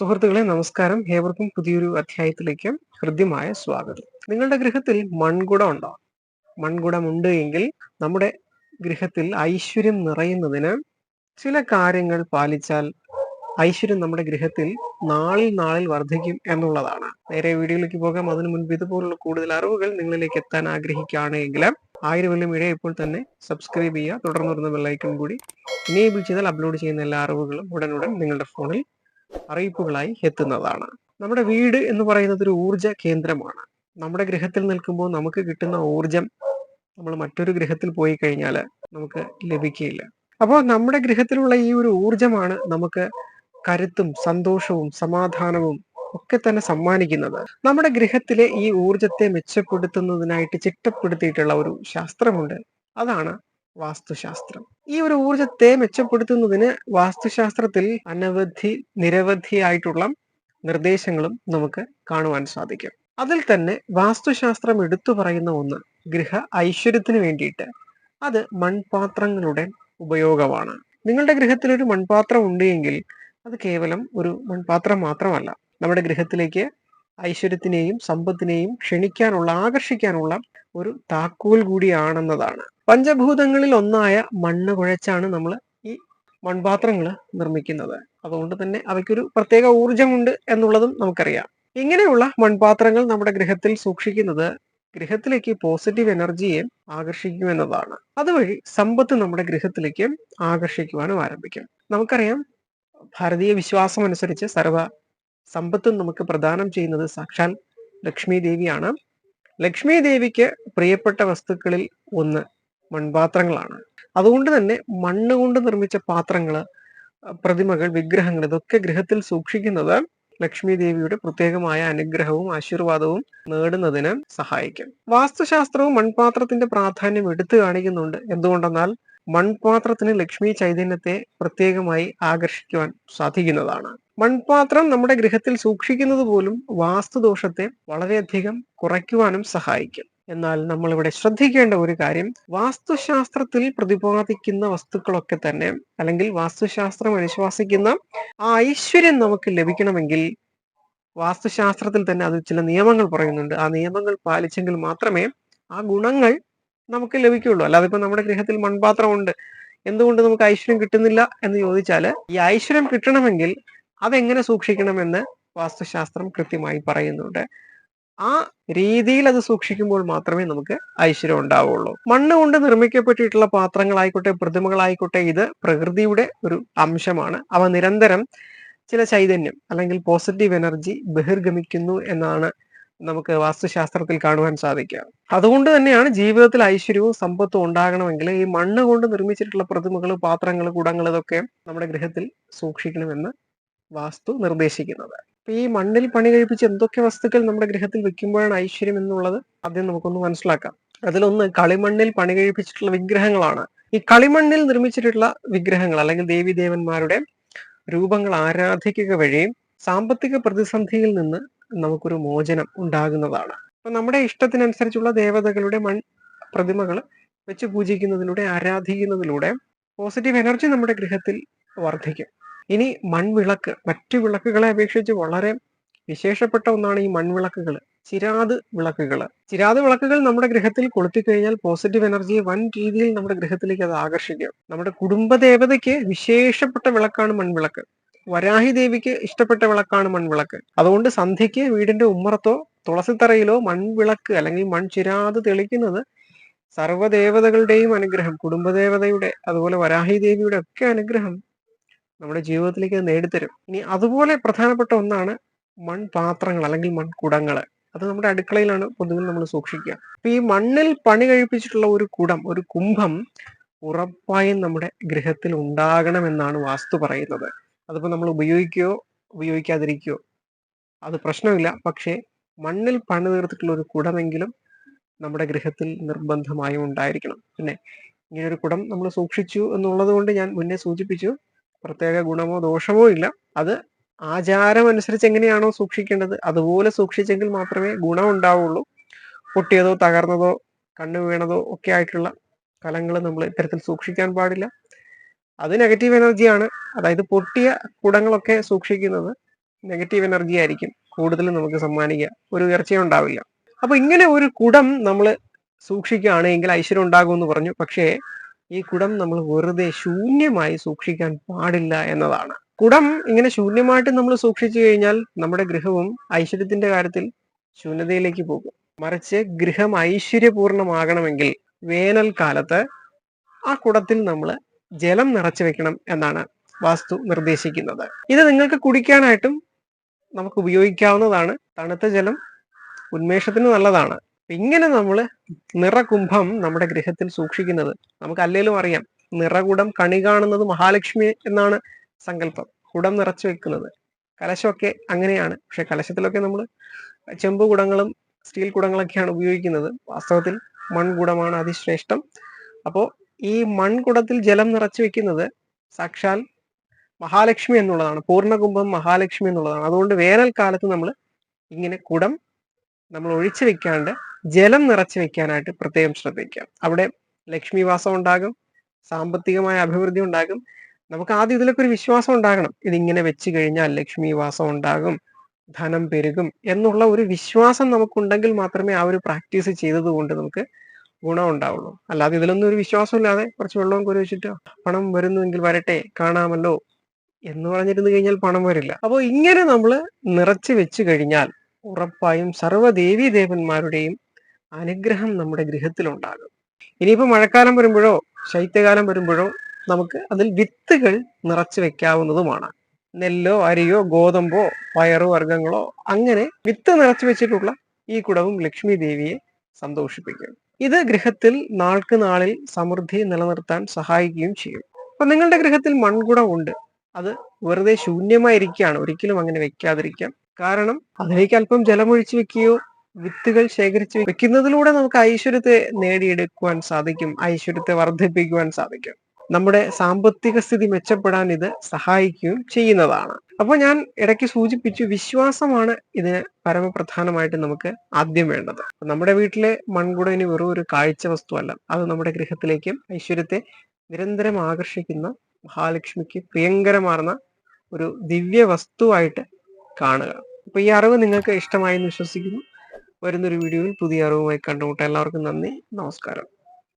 സുഹൃത്തുക്കളെ നമസ്കാരം. ഏവർക്കും പുതിയൊരു അധ്യായത്തിലേക്ക് ഹൃദ്യമായ സ്വാഗതം. നിങ്ങളുടെ ഗൃഹത്തിൽ മൺകുടം ഉണ്ടോ? മൺകുടം ഉണ്ട് എങ്കിൽ നമ്മുടെ ഗൃഹത്തിൽ ഐശ്വര്യം നിറയുന്നതിന് ചില കാര്യങ്ങൾ പാലിച്ചാൽ ഐശ്വര്യം നമ്മുടെ ഗൃഹത്തിൽ നാളിൽ നാളിൽ വർദ്ധിക്കും എന്നുള്ളതാണ്. നേരെ വീഡിയോയിലേക്ക് പോകാം. അതിനു മുൻപ് ഇതുപോലുള്ള കൂടുതൽ അറിവുകൾ നിങ്ങളിലേക്ക് എത്താൻ ആഗ്രഹിക്കുകയാണെങ്കിൽ ആയിരം വലിയ ഇഴ ഇപ്പോൾ തന്നെ സബ്സ്ക്രൈബ് ചെയ്യുക. തുടർന്ന് വരുന്ന ബെല്ലൈക്കൺ കൂടി എനേബിൾ ചെയ്താൽ അപ്ലോഡ് ചെയ്യുന്ന എല്ലാ അറിവുകളും ഉടനുടൻ നിങ്ങളുടെ ഫോണിൽ അറിയിപ്പുകളായി എത്തുന്നതാണ്. നമ്മുടെ വീട് എന്ന് പറയുന്നത് ഒരു ഊർജ കേന്ദ്രമാണ്. നമ്മുടെ ഗ്രഹത്തിൽ നിൽക്കുമ്പോൾ നമുക്ക് കിട്ടുന്ന ഊർജം നമ്മൾ മറ്റൊരു ഗ്രഹത്തിൽ പോയി കഴിഞ്ഞാൽ നമുക്ക് ലഭിക്കുകയില്ല. അപ്പോൾ നമ്മുടെ ഗ്രഹത്തിലുള്ള ഈ ഒരു ഊർജമാണ് നമുക്ക് കരുത്തും സന്തോഷവും സമാധാനവും ഒക്കെ തന്നെ സമ്മാനിക്കുന്നത്. നമ്മുടെ ഗ്രഹത്തിലെ ഈ ഊർജത്തെ മെച്ചപ്പെടുത്തുന്നതിനായിട്ട് ചിട്ടപ്പെടുത്തിയിട്ടുള്ള ഒരു ശാസ്ത്രമുണ്ട്. അതാണ് വാസ്തുശാസ്ത്രം. ഈ ഒരു ഊർജത്തെ മെച്ചപ്പെടുത്തുന്നതിന് വാസ്തുശാസ്ത്രത്തിൽ അനവധി നിരവധിയായിട്ടുള്ള നിർദ്ദേശങ്ങളും നമുക്ക് കാണുവാൻ സാധിക്കും. അതിൽ തന്നെ വാസ്തുശാസ്ത്രം എടുത്തു പറയുന്ന ഒന്ന് ഗൃഹ ഐശ്വര്യത്തിന് വേണ്ടിയിട്ട്. അത് മൺപാത്രങ്ങളുടെ ഉപയോഗമാണ്. നിങ്ങളുടെ ഗൃഹത്തിൽ ഒരു മൺപാത്രം ഉണ്ട് എങ്കിൽ അത് കേവലം ഒരു മൺപാത്രം മാത്രമല്ല. നമ്മുടെ ഗൃഹത്തിലേക്ക് ഐശ്വര്യത്തിനെയും സമ്പത്തിനെയും ക്ഷണിക്കാനുള്ള ആകർഷിക്കാനുള്ള ഒരു താക്കോൽ കൂടിയാണെന്നതാണ്. പഞ്ചഭൂതങ്ങളിൽ ഒന്നായ മണ്ണ് കുഴച്ചാണ് നമ്മൾ ഈ മൺപാത്രങ്ങൾ നിർമ്മിക്കുന്നത്. അതുകൊണ്ട് തന്നെ അവയ്ക്കൊരു പ്രത്യേക ഊർജമുണ്ട് എന്നുള്ളതും നമുക്കറിയാം. ഇങ്ങനെയുള്ള മൺപാത്രങ്ങൾ നമ്മുടെ ഗൃഹത്തിൽ സൂക്ഷിക്കുന്നത് ഗൃഹത്തിലേക്ക് പോസിറ്റീവ് എനർജിയെ ആകർഷിക്കുമെന്നതാണ്. അതുവഴി സമ്പത്ത് നമ്മുടെ ഗൃഹത്തിലേക്ക് ആകർഷിക്കുവാനും ആരംഭിക്കും. നമുക്കറിയാം ഭാരതീയ വിശ്വാസം അനുസരിച്ച് സർവ സമ്പത്തും നമുക്ക് പ്രദാനം ചെയ്യുന്നത് സാക്ഷാൽ ലക്ഷ്മി ദേവിയാണ്. ലക്ഷ്മി ദേവിക്ക് പ്രിയപ്പെട്ട വസ്തുക്കളിൽ ഒന്ന് മൺപാത്രങ്ങളാണ്. അതുകൊണ്ട് തന്നെ മണ്ണ് കൊണ്ട് നിർമ്മിച്ച പാത്രങ്ങൾ പ്രതിമകൾ വിഗ്രഹങ്ങൾ ഇതൊക്കെ ഗൃഹത്തിൽ സൂക്ഷിക്കുന്നത് ലക്ഷ്മി ദേവിയുടെ പ്രത്യേകമായ അനുഗ്രഹവും ആശീർവാദവും നേടുന്നതിന് സഹായിക്കും. വാസ്തുശാസ്ത്രവും മൺപാത്രത്തിന്റെ പ്രാധാന്യം എടുത്തു കാണിക്കുന്നുണ്ട്. എന്തുകൊണ്ടെന്നാൽ മൺപാത്രത്തിന് ലക്ഷ്മി ചൈതന്യത്തെ പ്രത്യേകമായി ആകർഷിക്കുവാൻ സാധിക്കുന്നതാണ്. മൺപാത്രം നമ്മുടെ ഗൃഹത്തിൽ സൂക്ഷിക്കുന്നത് പോലും വാസ്തുദോഷത്തെ വളരെയധികം കുറയ്ക്കുവാനും സഹായിക്കും. എന്നാൽ നമ്മളിവിടെ ശ്രദ്ധിക്കേണ്ട ഒരു കാര്യം വാസ്തുശാസ്ത്രത്തിൽ പ്രതിപാദിക്കുന്ന വസ്തുക്കളൊക്കെ തന്നെ അല്ലെങ്കിൽ വാസ്തുശാസ്ത്രം അനുശ്വാസിക്കുന്ന ആ ഐശ്വര്യം നമുക്ക് ലഭിക്കണമെങ്കിൽ വാസ്തുശാസ്ത്രത്തിൽ തന്നെ അത് ചില നിയമങ്ങൾ പറയുന്നുണ്ട്. ആ നിയമങ്ങൾ പാലിച്ചെങ്കിൽ മാത്രമേ ആ ഗുണങ്ങൾ നമുക്ക് ലഭിക്കുകയുള്ളൂ. അല്ലാതെ ഇപ്പൊ നമ്മുടെ ഗൃഹത്തിൽ മൺപാത്രമുണ്ട് എന്തുകൊണ്ട് നമുക്ക് ഐശ്വര്യം കിട്ടുന്നില്ല എന്ന് ചോദിച്ചാൽ ഈ ഐശ്വര്യം കിട്ടണമെങ്കിൽ അതെങ്ങനെ സൂക്ഷിക്കണമെന്ന് വാസ്തുശാസ്ത്രം കൃത്യമായി പറയുന്നുണ്ട്. ആ രീതിയിൽ അത് സൂക്ഷിക്കുമ്പോൾ മാത്രമേ നമുക്ക് ഐശ്വര്യം ഉണ്ടാവുള്ളൂ. മണ്ണ് കൊണ്ട് നിർമ്മിക്കപ്പെട്ടിട്ടുള്ള പാത്രങ്ങളായിക്കോട്ടെ പ്രതിമകളായിക്കോട്ടെ ഇത് പ്രകൃതിയുടെ ഒരു അംശമാണ്. അവ നിരന്തരം ചില ചൈതന്യം അല്ലെങ്കിൽ പോസിറ്റീവ് എനർജി ബഹിർഗമിക്കുന്നു എന്നാണ് നമുക്ക് വാസ്തുശാസ്ത്രത്തിൽ കാണുവാൻ സാധിക്കുക. അതുകൊണ്ട് തന്നെയാണ് ജീവിതത്തിൽ ഐശ്വര്യവും സമ്പത്തും ഉണ്ടാകണമെങ്കിൽ ഈ മണ്ണ് കൊണ്ട് നിർമ്മിച്ചിട്ടുള്ള പ്രതിമകൾ പാത്രങ്ങൾ കുടങ്ങൾ ഇതൊക്കെ നമ്മുടെ ഗൃഹത്തിൽ സൂക്ഷിക്കണമെന്ന് വാസ്തു നിർദ്ദേശിക്കുന്നത്. ഈ മണ്ണിൽ പണി കഴിപ്പിച്ച് എന്തൊക്കെ വസ്തുക്കൾ നമ്മുടെ ഗൃഹത്തിൽ വെക്കുമ്പോഴാണ് ഐശ്വര്യം എന്നുള്ളത് ആദ്യം നമുക്കൊന്ന് മനസ്സിലാക്കാം. അതിലൊന്ന് കളിമണ്ണിൽ പണി കഴിപ്പിച്ചിട്ടുള്ള വിഗ്രഹങ്ങളാണ്. ഈ കളിമണ്ണിൽ നിർമ്മിച്ചിട്ടുള്ള വിഗ്രഹങ്ങൾ അല്ലെങ്കിൽ ദേവീദേവന്മാരുടെ രൂപങ്ങൾ ആരാധിക്കുക വഴിയും സാമ്പത്തിക പ്രതിസന്ധിയിൽ നിന്ന് നമുക്കൊരു മോചനം ഉണ്ടാകുന്നതാണ്. അപ്പൊ നമ്മുടെ ഇഷ്ടത്തിനനുസരിച്ചുള്ള ദേവതകളുടെ മൺ പ്രതിമകൾ വെച്ച് പൂജിക്കുന്നതിലൂടെ ആരാധിക്കുന്നതിലൂടെ പോസിറ്റീവ് എനർജി നമ്മുടെ ഗൃഹത്തിൽ വർദ്ധിക്കും. ഇനി മൺവിളക്ക് മറ്റു വിളക്കുകളെ അപേക്ഷിച്ച് വളരെ വിശേഷപ്പെട്ട ഒന്നാണ് ഈ മൺവിളക്കുകൾ ചിരാത് വിളക്കുകൾ. ചിരാത് വിളക്കുകൾ നമ്മുടെ ഗൃഹത്തിൽ കൊളുത്തിക്കഴിഞ്ഞാൽ പോസിറ്റീവ് എനർജിയെ വൻ രീതിയിൽ നമ്മുടെ ഗൃഹത്തിലേക്ക് അത് ആകർഷിക്കും. നമ്മുടെ കുടുംബദേവതയ്ക്ക് വിശേഷപ്പെട്ട വിളക്കാണ് മൺവിളക്ക്. വരാഹി ദേവിക്ക് ഇഷ്ടപ്പെട്ട വിളക്കാണ് മൺവിളക്ക്. അതുകൊണ്ട് സന്ധ്യയ്ക്ക് വീടിന്റെ ഉമ്മറത്തോ തുളസിത്തറയിലോ മൺവിളക്ക് അല്ലെങ്കിൽ മൺ മൺചിരാത് തെളിക്കുന്നത് സർവദേവതകളുടെയും അനുഗ്രഹം കുടുംബദേവതയുടെ അതുപോലെ വരാഹി ദേവിയുടെ ഒക്കെ അനുഗ്രഹം നമ്മുടെ ജീവിതത്തിലേക്ക് നേടിത്തരും. ഇനി അതുപോലെ പ്രധാനപ്പെട്ട ഒന്നാണ് മൺപാത്രങ്ങൾ അല്ലെങ്കിൽ മൺകുടങ്ങൾ. അത് നമ്മുടെ അടുക്കളയിലാണ് പൊതുവിൽ നമ്മൾ സൂക്ഷിക്കുക. അപ്പൊ ഈ മണ്ണിൽ പണി കഴിപ്പിച്ചിട്ടുള്ള ഒരു കുടം ഒരു കുംഭം ഉറപ്പായും നമ്മുടെ ഗൃഹത്തിൽ ഉണ്ടാകണമെന്നാണ് വാസ്തു പറയുന്നത്. അതിപ്പോ നമ്മൾ ഉപയോഗിക്കുകയോ ഉപയോഗിക്കാതിരിക്കുകയോ അത് പ്രശ്നമില്ല. പക്ഷേ മണ്ണിൽ പണി തീർത്തിട്ടുള്ള ഒരു കുടമെങ്കിലും നമ്മുടെ ഗൃഹത്തിൽ നിർബന്ധമായും ഉണ്ടായിരിക്കണം. പിന്നെ ഇങ്ങനെ ഒരു കുടം നമ്മൾ സൂക്ഷിച്ചു എന്നുള്ളത് കൊണ്ട് ഞാൻ മുന്നേ സൂചിപ്പിച്ചു. പ്രത്യേക ഗുണമോ ദോഷമോ ഇല്ല. അത് ആചാരം അനുസരിച്ച് എങ്ങനെയാണോ സൂക്ഷിക്കേണ്ടത് അതുപോലെ സൂക്ഷിച്ചെങ്കിൽ മാത്രമേ ഗുണം ഉണ്ടാവുള്ളൂ. പൊട്ടിയതോ തകർന്നതോ കണ്ണു വീണതോ ഒക്കെ ആയിട്ടുള്ള കലങ്ങൾ നമ്മൾ ഇത്തരത്തിൽ സൂക്ഷിക്കാൻ പാടില്ല. അത് നെഗറ്റീവ് എനർജിയാണ് അതായത് പൊട്ടിയ കുടങ്ങളൊക്കെ സൂക്ഷിക്കുന്നത് നെഗറ്റീവ് എനർജി ആയിരിക്കും. കൂടുതൽ നമുക്ക് സമ്മാനിക്കുക ഒരു ഉയർച്ചയും ഉണ്ടാവില്ല. അപ്പൊ ഇങ്ങനെ ഒരു കുടം നമ്മൾ സൂക്ഷിക്കുകയാണെങ്കിൽ ഐശ്വര്യം ഉണ്ടാകുമെന്ന് പറഞ്ഞു. പക്ഷേ ഈ കുടം നമ്മൾ വെറുതെ ശൂന്യമായി സൂക്ഷിക്കാൻ പാടില്ല എന്നതാണ്. കുടം ഇങ്ങനെ ശൂന്യമായിട്ട് നമ്മൾ സൂക്ഷിച്ചു കഴിഞ്ഞാൽ നമ്മുടെ ഗൃഹവും ഐശ്വര്യത്തിന്റെ കാര്യത്തിൽ ശൂന്യതയിലേക്ക് പോകും. മറിച്ച് ഗൃഹം ഐശ്വര്യപൂർണമാകണമെങ്കിൽ വേനൽക്കാലത്ത് ആ കുടത്തിൽ നമ്മൾ ജലം നിറച്ചു വെക്കണം എന്നാണ് വാസ്തു നിർദ്ദേശിക്കുന്നത്. ഇത് നിങ്ങൾക്ക് കുടിക്കാനായിട്ടും നമുക്ക് ഉപയോഗിക്കാവുന്നതാണ്. തണുത്ത ജലം ഉന്മേഷത്തിന് നല്ലതാണ്. ഇങ്ങനെ നമ്മൾ നിറകുംഭം നമ്മുടെ ഗൃഹത്തിൽ സൂക്ഷിക്കുന്നത് നമുക്ക് അല്ലേലും അറിയാം. നിറകുടം കണി കാണുന്നത് മഹാലക്ഷ്മി എന്നാണ് സങ്കല്പം. കുടം നിറച്ചു വെക്കുന്നത്. കലശമൊക്കെ അങ്ങനെയാണ്. പക്ഷെ കലശത്തിലൊക്കെ നമ്മൾ ചെമ്പ് കുടങ്ങളും സ്റ്റീൽ കുടങ്ങളൊക്കെയാണ് ഉപയോഗിക്കുന്നത്. വാസ്തവത്തിൽ മൺകുടമാണ് അതിശ്രേഷ്ഠം. അപ്പോൾ ഈ മൺകുടത്തിൽ ജലം നിറച്ചു വെക്കുന്നത് സാക്ഷാൽ മഹാലക്ഷ്മി എന്നുള്ളതാണ്. പൂർണകുംഭം മഹാലക്ഷ്മി എന്നുള്ളതാണ്. അതുകൊണ്ട് വേനൽക്കാലത്ത് നമ്മൾ ഇങ്ങനെ കുടം നമ്മൾ ഒഴിച്ചു വെക്കാണ്ട് ജലം നിറച്ചു വെക്കാനായിട്ട് പ്രത്യേകം ശ്രദ്ധിക്കാം അവിടെ ലക്ഷ്മി വാസം ഉണ്ടാകും സാമ്പത്തികമായ അഭിവൃദ്ധി ഉണ്ടാകും. നമുക്ക് ആദ്യം ഇതിലൊക്കെ ഒരു വിശ്വാസം ഉണ്ടാകണം. ഇതിങ്ങനെ വെച്ച് കഴിഞ്ഞാൽ ലക്ഷ്മി വാസം ഉണ്ടാകും ധനം പെരുകും എന്നുള്ള ഒരു വിശ്വാസം നമുക്കുണ്ടെങ്കിൽ മാത്രമേ ആ ഒരു പ്രാക്ടീസ് ചെയ്തത് കൊണ്ട് നമുക്ക് ഗുണം ഉണ്ടാവുള്ളൂ. അല്ലാതെ ഇതിലൊന്നും ഒരു വിശ്വാസമില്ലാതെ കുറച്ച് വെള്ളം കുരി വെച്ചിട്ട് പണം വരുന്നുവെങ്കിൽ വരട്ടെ കാണാമല്ലോ എന്ന് പറഞ്ഞിരുന്നു കഴിഞ്ഞാൽ പണം വരില്ല. അപ്പോൾ ഇങ്ങനെ നമ്മൾ നിറച്ച് വെച്ച് കഴിഞ്ഞാൽ ഉറപ്പായും സർവദേവീ ദേവന്മാരുടെയും അനുഗ്രഹം നമ്മുടെ ഗൃഹത്തിലുണ്ടാകും. ഇനിയിപ്പോൾ മഴക്കാലം വരുമ്പോഴോ ശൈത്യകാലം വരുമ്പോഴോ നമുക്ക് അതിൽ വിത്തുകൾ നിറച്ചു വെക്കാവുന്നതുമാണ്. നെല്ലോ അരിയോ ഗോതമ്പോ പയറു വർഗങ്ങളോ അങ്ങനെ വിത്ത് നിറച്ചു വെച്ചിട്ടുള്ള ഈ കുടവും ലക്ഷ്മി ദേവിയെ സന്തോഷിപ്പിക്കും. ഇത് ഗൃഹത്തിൽ നാൾക്ക് നാളിൽ സമൃദ്ധി നിലനിർത്താൻ സഹായിക്കുകയും ചെയ്യും. അപ്പൊ നിങ്ങളുടെ ഗൃഹത്തിൽ മൺകുടം ഉണ്ട്. അത് വെറുതെ ശൂന്യമായിരിക്കുകയാണ്. ഒരിക്കലും അങ്ങനെ വെക്കാതിരിക്കാം. കാരണം അതിലേക്ക് അല്പം ജലമൊഴിച്ചു വെക്കുകയോ വിത്തുകൾ ശേഖരിച്ച് വെക്കുന്നതിലൂടെ നമുക്ക് ഐശ്വര്യത്തെ നേടിയെടുക്കുവാൻ സാധിക്കും ഐശ്വര്യത്തെ വർദ്ധിപ്പിക്കുവാൻ സാധിക്കും. നമ്മുടെ സാമ്പത്തിക സ്ഥിതി മെച്ചപ്പെടാൻ ഇത് സഹായിക്കുകയും ചെയ്യുന്നതാണ്. അപ്പോൾ ഞാൻ ഇടയ്ക്ക് സൂചിപ്പിച്ചു വിശ്വാസമാണ് ഇതിന് പരമപ്രധാനമായിട്ട് നമുക്ക് ആദ്യം വേണ്ടത്. നമ്മുടെ വീട്ടിലെ മൺകുട ഇനി വെറും ഒരു കാഴ്ച വസ്തുവല്ല. അത് നമ്മുടെ ഗൃഹത്തിലേക്കും ഐശ്വര്യത്തെ നിരന്തരം ആകർഷിക്കുന്ന മഹാലക്ഷ്മിക്ക് പ്രിയങ്കരമാർന്ന ഒരു ദിവ്യ വസ്തുവായിട്ട് കാണുക. അപ്പൊ ഈ അറിവ് നിങ്ങൾക്ക് ഇഷ്ടമായി എന്ന് വിശ്വസിക്കുന്നു. വരുന്നൊരു വീഡിയോയിൽ പുതിയ അറിവുമായി കണ്ടുമുട്ടാം എല്ലാവർക്കും നന്ദി. നമസ്കാരം.